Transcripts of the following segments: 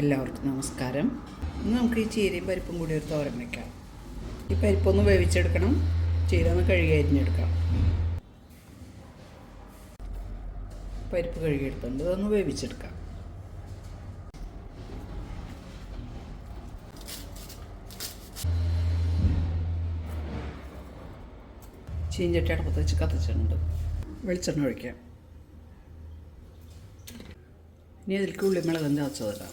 എല്ലാവർക്കും നമസ്കാരം. ഇന്ന് നമുക്ക് ഈ ചീരയും പരിപ്പും കൂടി ഒരു തോരൻ വയ്ക്കാം ഈ പരിപ്പൊന്ന് വേവിച്ചെടുക്കണം. ചീര ഒന്ന് കഴുകി അരിഞ്ഞെടുക്കാം. പരിപ്പ് കഴുകിയെടുത്തുണ്ട് ഇതൊന്ന് വേവിച്ചെടുക്കാം. ചീഞ്ചട്ടി അടപ്പത്ത് വെച്ച് കത്തിച്ചിട്ടുണ്ട്. വെളിച്ചെണ്ണ ഒഴിക്കാം. ഇനി അതിലേക്ക് ഉള്ളിമുളകും ചതച്ചതിടാം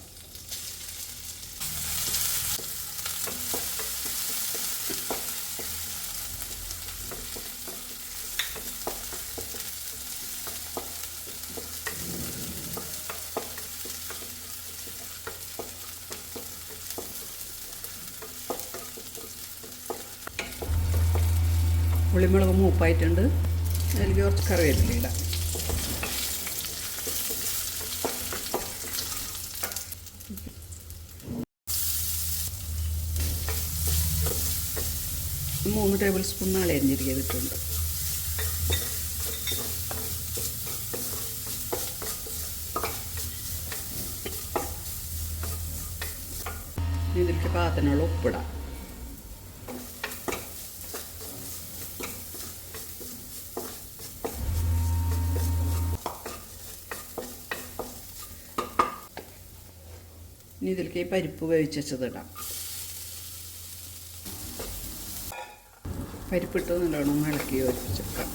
ഉള്ളിമുളക് മൂപ്പായിട്ടുണ്ട് അതിലേക്ക് കുറച്ച് കറിവേപ്പില ഇടാം. മൂന്ന് ടേബിൾ സ്പൂൺ നാളെ അരിഞ്ഞിരിക്കിട്ടുണ്ട് ഇതിലേക്ക് പാത്രത്തിനുള്ള ഉപ്പിടാം. ഇനി ഇതിലേക്ക് ഈ പരിപ്പ് വേവിച്ച് വെച്ചത് ഇടാം. പരിപ്പിട്ട് നല്ലോണം ഇളക്കി യോജിപ്പിച്ചെടുക്കാം.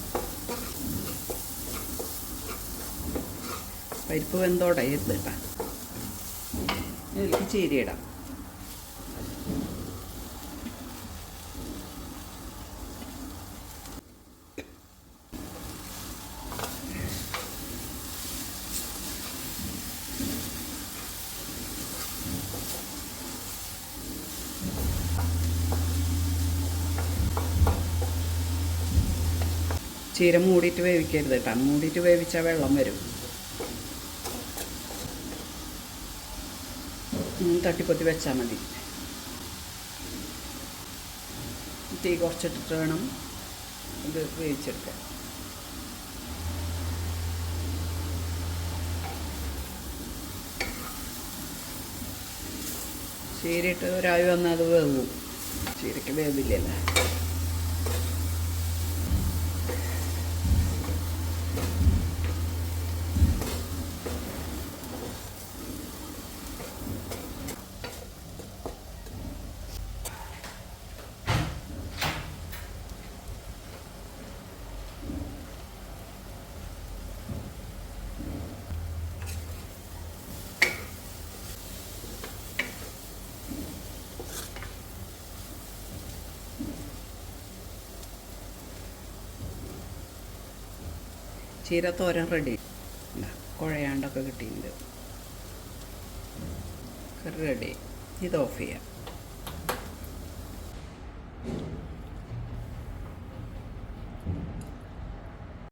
പരിപ്പ് വെന്തോടെ ഇരുന്നിട്ടാം ഇതിലേക്ക് ചീര ചീര മൂടിയിട്ട് വേവിക്കരുത് കേട്ടോ. മൂടിയിട്ട് വേവിച്ചാൽ വെള്ളം വരും. തട്ടിപ്പൊത്തി വെച്ചാൽ മതി. തീ കുറച്ചിട്ടിട്ട് വേണം ഇത് വേവിച്ചെടുക്കാൻ. ചീരയിട്ട് ഒരായി വന്നാൽ അത് വേവും. ചീരയ്ക്ക് വേവില്ലല്ലോ. ചീര തോരൻ റെഡി കുഴയാണ്ടൊക്കെ കിട്ടിയിട്ടുണ്ട്. റെഡി ഇത് ഓഫ് ചെയ്യാം.